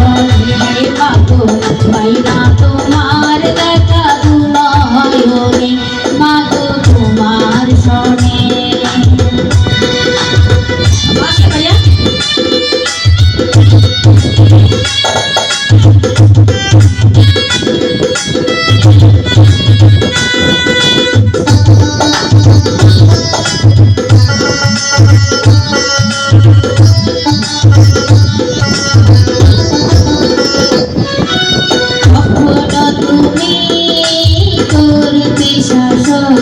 শোনে মাগো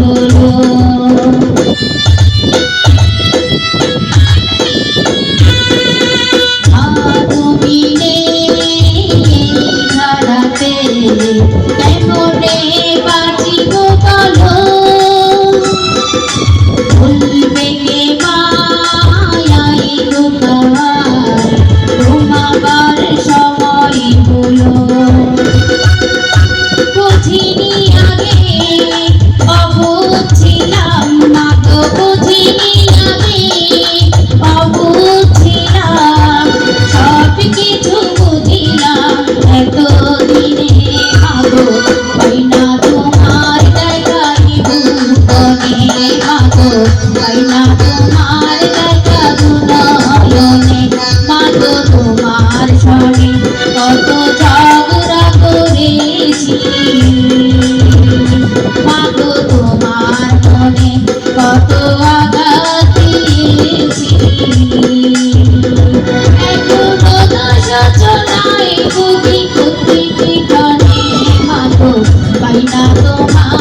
போலும் যদি বুদ্ধি ঠিকানে মাগো তোমার